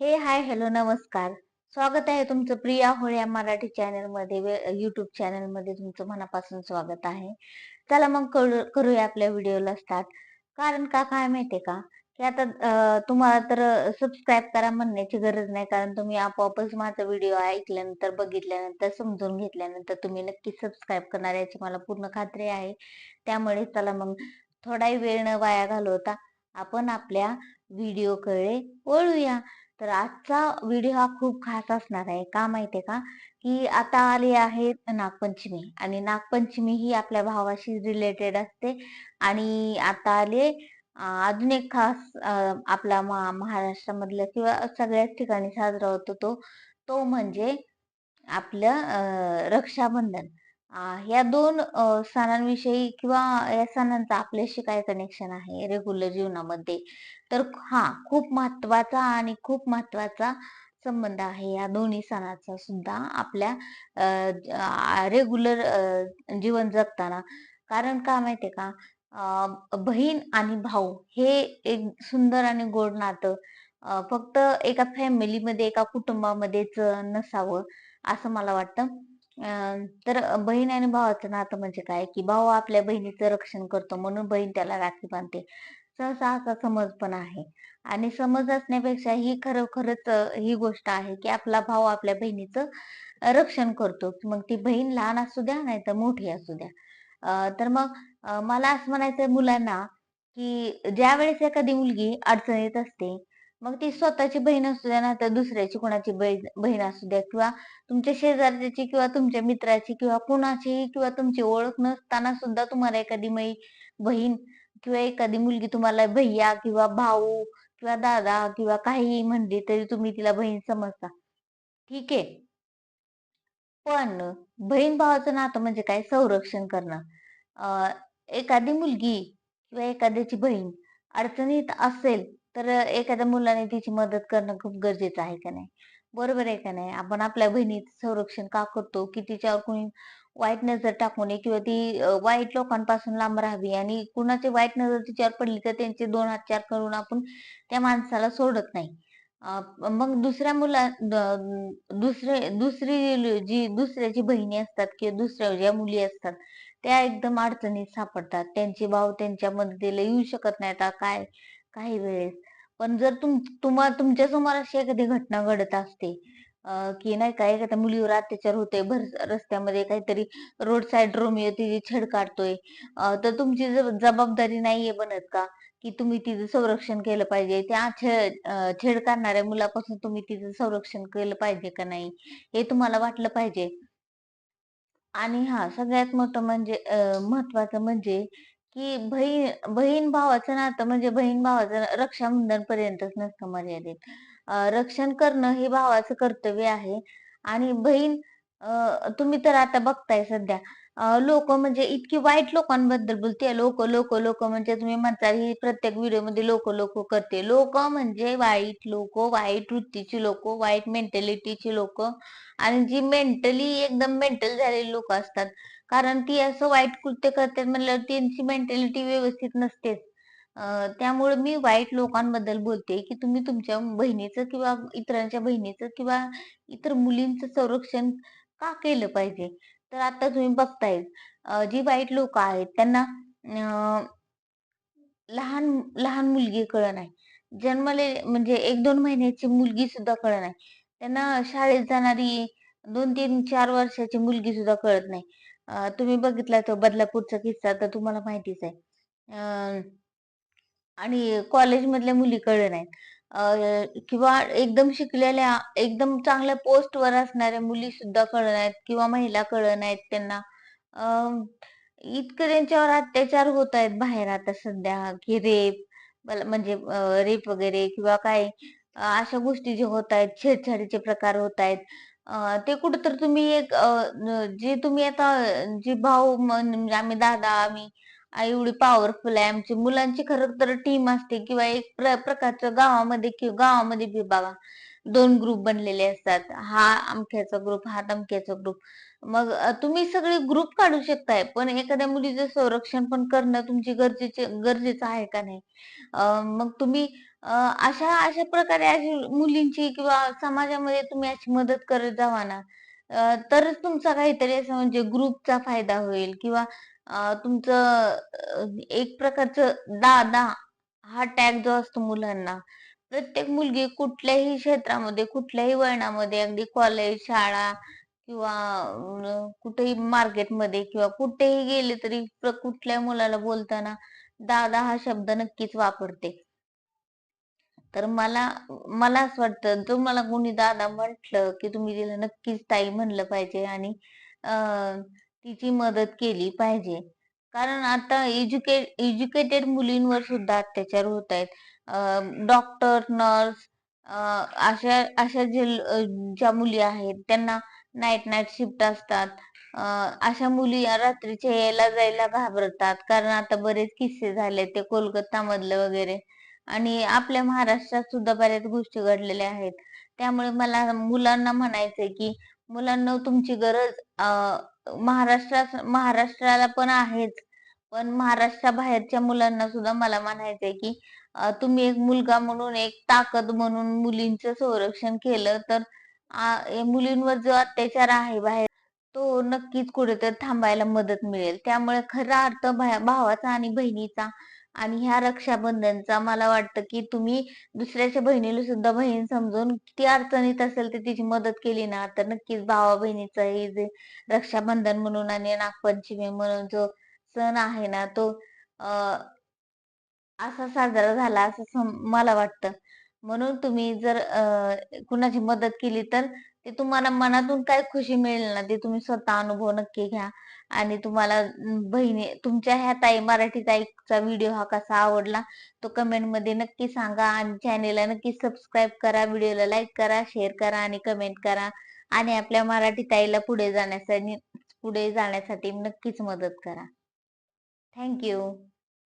हे hi hello नमस्कार. स्वागत आहे तुमचं प्रिया होळ्या मराठी चॅनलमध्ये युट्यूब चॅनलमध्ये तुमचं मनापासून स्वागत आहे. चला मग करूया आपल्या व्हिडिओला स्टार्ट कारण का काय माहितीये का? की आता तुम्हाला तर सबस्क्राईब करा म्हणण्याची गरज नाही. कारण तुम्ही आपोआपच माझा व्हिडिओ ऐकल्यानंतर बघितल्यानंतर समजून घेतल्यानंतर तुम्ही नक्की सबस्क्राईब करणार याची मला पूर्ण खात्री आहे. त्यामुळे चला मग थोडाही वेळ न वाया घालवता आपण आपल्या व्हिडिओकडे वळूया. तर आजचा व्हिडिओ हा खूप खास असणार आहे. का माहितीये का? की आता आली आहे नागपंचमी आणि नागपंचमी ही आपल्या भावाशी रिलेटेड असते. आणि आता आले अजून एक खास आपला महाराष्ट्रामधल्या किंवा सगळ्याच ठिकाणी साजरा होतो तो. तो म्हणजे आपलं रक्षाबंधन. या दोन सणांविषयी किंवा या सणांचा आपल्याशी काय कनेक्शन आहे रेग्युलर जीवनामध्ये? तर हा खूप महत्त्वाचा आणि खूप महत्त्वाचा संबंध आहे या दोन्ही सणाचा सुद्धा आपल्या रेग्युलर जीवन जगताना. कारण का माहितीये का? बहीण आणि भाऊ हे एक सुंदर आणि गोड नातं. फक्त एका फॅमिलीमध्ये एका कुटुंबामध्येच नसावं असं मला वाटतं. तर बहीण आणि भावाचं नातं म्हणजे काय? की भाऊ आपल्या बहिणीचं रक्षण करतो म्हणून बहीण त्याला राखी बांधते. सहसा असा समज पण आहे. आणि समज असण्यापेक्षा ही खरोखरच ही गोष्ट आहे की आपला भाऊ आपल्या बहिणीचं रक्षण करतो. मग ती बहीण लहान असू द्या नाही तर मोठी असू द्या. तर मग मला असं म्हणायचं मुलांना की ज्या वेळेस एखादी मुलगी अडचणीत असते मग ती स्वतःची बहीण असू द्या ना तर दुसऱ्याची कोणाची बहीण असू द्या किंवा तुमच्या शेजारच्याची किंवा तुमच्या मित्राची किंवा कुणाचीही किंवा तुमची ओळख नसताना सुद्धा तुम्हाला एखादी मै बहीण किंवा एखादी मुलगी तुम्हाला भैया किंवा भाऊ किंवा दादा किंवा काही म्हणली तरी तुम्ही तिला बहीण समजता. ठीक आहे? पण बहीण भावाचं नातं म्हणजे काय? संरक्षण करणं. एखादी मुलगी किंवा एखाद्याची बहीण अडचणीत असेल तर एखाद्या मुलाने तिची मदत करणं खूप गरजेचं आहे का नाही? बरोबर आहे का नाही? आपण आपल्या बहिणीचं संरक्षण का करतो? की तिच्यावर कोणी वाईट नजर टाकू नये किंवा ती वाईट लोकांपासून लांब राहावी आणि कुणाची वाईट नजर तिच्यावर पडली तर त्यांचे दोन हात चार करून आपण त्या माणसाला सोडत नाही. मग दुसऱ्या मुला दुसरे दुसरी जी दुसऱ्याची बहिणी असतात किंवा दुसऱ्या ज्या मुली असतात त्या एकदम अडचणीत सापडतात. त्यांचे भाव त्यांच्या मदतीला येऊ शकत नाहीत. काय काही वेळेस. पण जर तुम तुम्हा तुमच्यासमोर अशी एखादी घटना घडत असते की नाही का एखाद्या मुलीवर अत्याचार होतोय भर रस्त्यामध्ये काहीतरी रोड साईड रोमिओ तिची छेड काढतोय. तर तुमची जबाबदारी नाहीये बनत का? की तुम्ही तिचं संरक्षण केलं पाहिजे. त्या छेड काढणाऱ्या मुलापासून तुम्ही तिचं संरक्षण केलं पाहिजे का नाही? हे तुम्हाला वाटलं पाहिजे. आणि हा सगळ्यात मोठं म्हणजे महत्वाचं म्हणजे की बहीण बहीण भावाचं नातं म्हणजे बहीण भावाचं रक्षाबंधन पर्यंतच नसतं मर्यादित. रक्षण करणं हे भावाचं कर्तव्य आहे. आणि बहीण तुम्ही तर आता बघताय सध्या. लोक म्हणजे इतकी वाईट लोकांबद्दल बोलते लोक लोक लोक म्हणजे तुम्ही म्हणता ही प्रत्येक व्हिडिओमध्ये लोक लोक करते. लोक म्हणजे वाईट लोक वाईट वृत्तीची लोक वाईट मेंटॅलिटीची लोक आणि जी मेंटली एकदम मेंटल झालेली लोक असतात. कारण ती असं वाईट कृत्य करतात म्हणल्यावर त्यांची मेंटॅलिटी व्यवस्थित नसतेच. त्यामुळे मी वाईट लोकांबद्दल बोलते की तुम्ही तुमच्या बहिणीचं किंवा इतरांच्या बहिणीचं किंवा इतर मुलींचं संरक्षण का केलं पाहिजे? तर आता तुम्ही बघताय जी वाईट लोक आहेत त्यांना लहान लहान मुलगी कळ नाही. जन्मले म्हणजे एक दोन महिन्याची मुलगी सुद्धा कळ नाही. त्यांना शाळेत जाणारी दोन तीन चार वर्षाची मुलगी सुद्धा कळत नाही. तुम्ही बघितला तो बदलापूरचा किस्सा तर तुम्हाला माहितीच आहे. आणि कॉलेज मधल्या मुली कळ नाहीत. किंवा एकदम शिकलेल्या एकदम चांगल्या पोस्टवर असणाऱ्या मुली सुद्धा कळ नाहीत किंवा महिला कळत नाहीत त्यांना. इतकं त्यांच्यावर अत्याचार होत आहेत बाहेर आता सध्या की रेप म्हणजे रेप वगैरे किंवा काय अशा गोष्टी जे होत आहेत छेडछाडीचे प्रकार होत आहेत. ते कुठं तर तुम्ही एक जे तुम्ही आता जे भाऊ म्हणजे आम्ही दादा आम्ही आई एवढी पॉवरफुल आहे आमची. मुलांची खरं तर टीम असते किंवा एक प्र प्रकारचं गावामध्ये किंवा गावामध्ये विभागा. दोन ग्रुप बनलेले असतात. हा अमक्याचा ग्रुप हा तमक्याचा ग्रुप मग तुम्ही सगळे ग्रुप काढू शकताय. पण एखाद्या मुलीचं संरक्षण पण करणं तुमची गरजेचे गरजेचं आहे का नाही? मग तुम्ही अशा अशा प्रकारे अशी मुलींची किंवा समाजामध्ये तुम्ही अशी मदत करत जावा ना. तरच तुमचा काहीतरी असं म्हणजे ग्रुपचा फायदा होईल किंवा तुमचं एक प्रकारचं दादा हा टॅग जो असतो मुलांना प्रत्येक मुलगी कुठल्याही क्षेत्रामध्ये कुठल्याही वळणामध्ये अगदी कॉलेज शाळा किंवा कुठेही मार्केटमध्ये किंवा कुठेही गेले तरी कुठल्या मुलाला बोलताना दादा हा शब्द नक्कीच वापरते. तर मला मला असं वाटतं जर मला कोणी दादा म्हटलं की तुम्ही तिला नक्कीच ताई म्हणलं पाहिजे आणि अं, तिची मदत केली पाहिजे. कारण आता एज्युके एज्युकेटेड मुलींवर सुद्धा अत्याचार होत आहेत. डॉक्टर नर्स अशा अशा जे ज्या मुली आहेत त्यांना नाईट नाईट शिफ्ट असतात. अशा मुली रात्रीच्या यायला जायला घाबरतात. कारण आता बरेच किस्से झाले ते कोलकाता मधले वगैरे. आणि आपल्या महाराष्ट्रात सुद्धा बऱ्याच गोष्टी घडलेल्या आहेत. त्यामुळे मला मुलांना म्हणायचंय, की मुलांना तुमची गरज महाराष्ट्रात महाराष्ट्राला पण आहेच. पण महाराष्ट्राबाहेरच्या मुलांना सुद्धा मला म्हणायचंय, की तुम्ही एक मुलगा म्हणून, एक ताकद म्हणून मुलींचं संरक्षण केलं तर मुलींवर जो अत्याचार आहे बाहेर तो नक्कीच कुठेतरी थांबायला मदत मिळेल. त्यामुळे खरा अर्थ भावाचा आणि बहिणीचा आणि ह्या रक्षाबंधनचा मला वाटतं, की तुम्ही दुसऱ्याच्या बहिणीला सुद्धा बहीण समजून किती अडचणीत असेल तर तिची मदत केली ना, तर नक्कीच भावा-बहिणीचं हे जे रक्षाबंधन म्हणून आणि नागपंचमी म्हणून जो सण आहे ना, तो अ, असा साजरा झाला असं मला वाटतं. म्हणून तुम्ही जर कुणाची मदत केली तर ते तुम्हाला मनातून काय खुशी मिळेल ना, ते तुम्ही स्वतः अनुभव नक्की घ्या. आणि तुम्हाला बहिणी तुमच्या ह्या ताई मराठी ताईचा व्हिडिओ हा कसा आवडला तो कमेंटमध्ये नक्की सांगा आणि चॅनेलला नक्की सबस्क्राईब करा, व्हिडिओला लाईक करा, शेअर करा आणि कमेंट करा. आणि आपल्या मराठी ताईला पुढे जाण्यासाठी पुढे जाण्यासाठी नक्कीच मदत करा. Thank you.